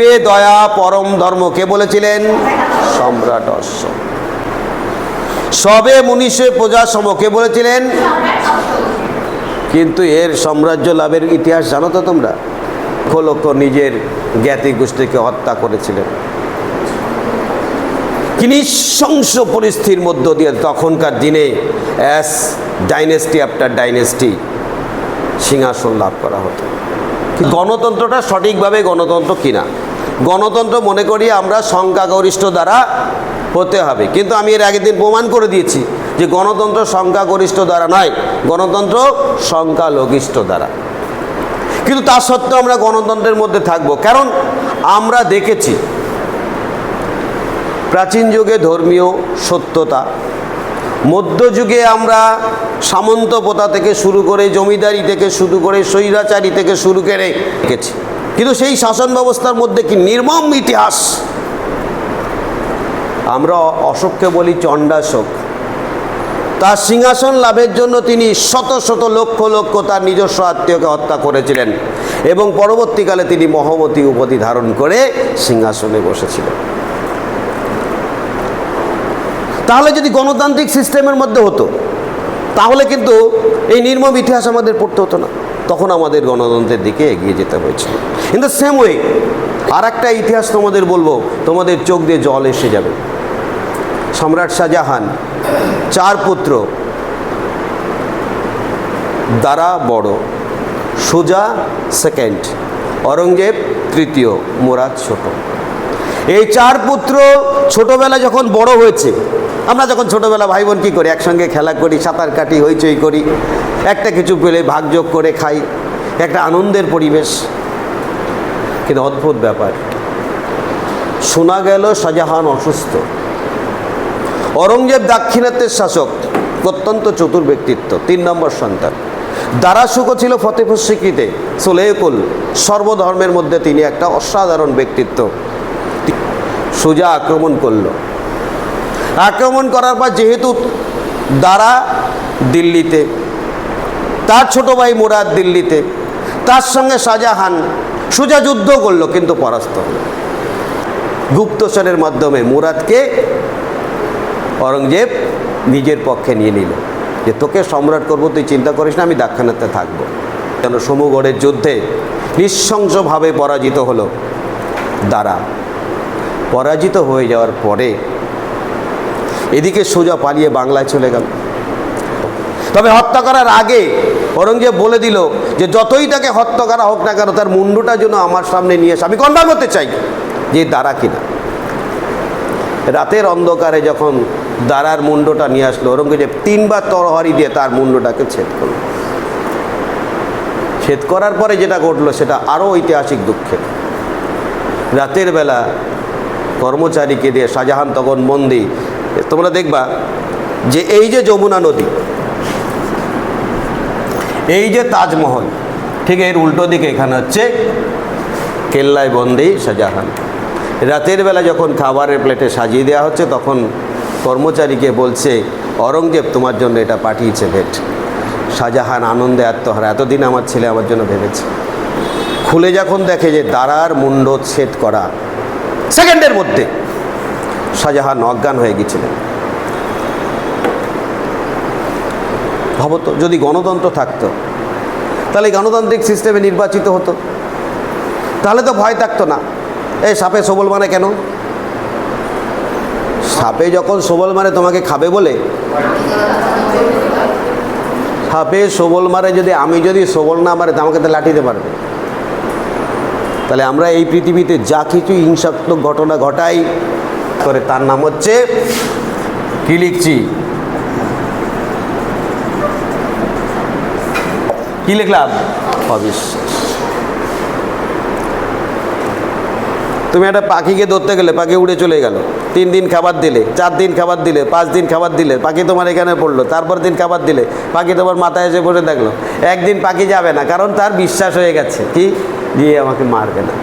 জীবে দয়া পরম ধর্ম কে বলেছিলেন? সম্রাট অশ্বক সবে মনীষে প্রজা সম কে বলেছিলেন? কিন্তু এর সাম্রাজ্য লাভের ইতিহাস জানো তো তোমরা? লক্ষ নিজের জ্ঞাতি গোষ্ঠীকে হত্যা করেছিলেন। কি নৃশংস পরিস্থিতির মধ্য দিয়ে তখনকার দিনে অ্যাস ডাইনেস্টি আফটার ডাইনেস্টি সিংহাসন লাভ করা হতো। গণতন্ত্রটা সঠিকভাবে গণতন্ত্র কিনা? গণতন্ত্র মনে করি আমরা সংখ্যাগরিষ্ঠ দ্বারা হতে হবে। কিন্তু আমি এর আগের দিন প্রমাণ করে দিয়েছি যে গণতন্ত্র সংখ্যাগরিষ্ঠ দ্বারা নয়, গণতন্ত্র সংখ্যালঘিষ্ঠ দ্বারা। কিন্তু তা সত্ত্বেও আমরা গণতন্ত্রের মধ্যে থাকব। কারণ আমরা দেখেছি প্রাচীন যুগে ধর্মীয় সত্যতা, মধ্যযুগে আমরা সামন্ত প্রথা থেকে শুরু করে জমিদারি থেকে শুরু করে স্বৈরাচারী থেকে শুরু করে দেখেছি। কিন্তু সেই শাসন ব্যবস্থার মধ্যে কি নির্মম ইতিহাস? আমরা অশোককে বলি চণ্ডাশোক। তার সিংহাসন লাভের জন্য তিনি শত শত লক্ষ লক্ষ তার নিজস্ব আত্মীয়কে হত্যা করেছিলেন এবং পরবর্তীকালে তিনি মহমতী উপাধি ধারণ করে সিংহাসনে বসেছিলেন। তাহলে যদি গণতান্ত্রিক সিস্টেমের মধ্যে হতো, তাহলে কিন্তু এই নির্মম ইতিহাস আমাদের পড়তে হতো না। তখন আমাদের গণতন্ত্রের দিকে এগিয়ে যেতে হয়েছিল। ইন দ্য সেম ওয়ে আর একটা ইতিহাস তোমাদের বলব, তোমাদের চোখ দিয়ে জল এসে যাবে। সম্রাট শাহজাহান, চার পুত্র দ্বারা বড়, সুজা সেকেন্ড অরঙ্গজেব তৃতীয়, মোরাদ ছোট। এই চার পুত্র ছোটবেলা যখন বড় হয়েছে, আমরা যখন ছোটবেলা ভাই বোন কী করি, একসঙ্গে খেলা করি, সাঁতার কাটি, হইচই করি, একটা কিছু পেলে ভাগযোগ করে খাই, একটা আনন্দের পরিবেশ কিন্তু অদ্ভুত ব্যাপার। শোনা গেল শাহজাহান অসুস্থ। অরঙ্গজেব দাক্ষিণাত্যের শাসক, অত্যন্ত চতুর ব্যক্তিত্ব, তিন নম্বর সন্তান। দারাসুখ ছিল ফতেপুর স্বীকৃতে সোলেকুল সর্বধর্মের মধ্যে তিনি একটা অসাধারণ ব্যক্তিত্ব। সোজা আক্রমণ করল। আক্রমণ করার পর যেহেতু দারা দিল্লিতে, তার ছোট ভাই মুরাদ দিল্লিতে, তার সঙ্গে শাহজাহান সোজা যুদ্ধ করল, কিন্তু পরাস্ত গুপ্তচরের মাধ্যমে মুরাদকে অরঙ্গজেব নিজের পক্ষে নিয়ে নিল। যে তোকে সম্রাট করব, তুই চিন্তা করিস না, আমি দাক্ষিণাত্যে থাকব। যেন সমুগড়ের যুদ্ধে নৃশংসভাবে পরাজিত হলো দ্বারা পরাজিত হয়ে যাওয়ার পরে এদিকে সোজা পালিয়ে বাংলায় চলে গেল। তবে হত্যা করার আগে অরঙ্গজেব বলে দিল যে যতই তাকে হত্যা করা হোক না কেন, তার মুন্ডুটা যেন আমার সামনে নিয়ে এসে, আমি কনফার্ম করতে চাই যে দ্বারা কিনা। রাতের অন্ধকারে যখন দাঁড়ার মুন্ডটা নিয়ে আসলো, ঔরঙ্গজেব তিনবার তরহারি দিয়ে তার মুন্ডটাকে ছেদ করল। ছেদ করার পরে যেটা ঘটলো, সেটা আরও ঐতিহাসিক দুঃখের রাতের বেলা কর্মচারীকে দিয়ে শাহজাহান তখন মন্দি তোমরা দেখবা যে এই যে যমুনা নদী এই যে তাজমহল, ঠিক এর উল্টো দিকে এখানে হচ্ছে কেল্লায় বন্দি শাহজাহান। রাতের বেলা যখন খাবারের প্লেটে সাজিয়ে দেওয়া হচ্ছে, তখন কর্মচারীকে বলছে, অরঙ্গজেব, তোমার জন্য এটা পাঠিয়েছে ভেট। শাহজাহান আনন্দে আত্মহারা। এতদিন আমার ছেলে আমার জন্য ভেবেছে। খুলে যখন দেখে যে দাঁড়ার মুন্ড ছেদ করা সেকেন্ডের মধ্যে শাহজাহান অজ্ঞান হয়ে গেছিলেন। ভাবতো যদি গণতন্ত্র থাকতো। তাহলে গণতান্ত্রিক সিস্টেমে নির্বাচিত হতো। তাহলে তো ভয় থাকতো না। এই সাপে সবল মানে কেন? সাপে যখন সবল মারে তোমাকে খাবে বলে? সাপে সবল মারে যদি, আমি যদি সবল না মারে, তো আমাকে তো লাঠিতে পারবে তাহলে আমরা এই পৃথিবীতে যা কিছু হিংসাত্মক ঘটনা ঘটাই করে তার নাম হচ্ছে, কি লিখছি? কি লিখলাম? অবিশ্বাস তুমি একটা পাখিকে ধরতে গেলে পাখি উড়ে চলে গেল। তিন দিন খাবার দিলে চার দিন খাবার দিলে পাঁচ দিন খাবার দিলে পাখি তোমার এখানে পড়ল তারপর দিন খাবার দিলে পাখি তোমার মাথায় এসে পড়ে দেখল একদিন পাখি যাবে না কারণ তার বিশ্বাস হয়ে গেছে। কি? গিয়ে আমাকে মারবে না।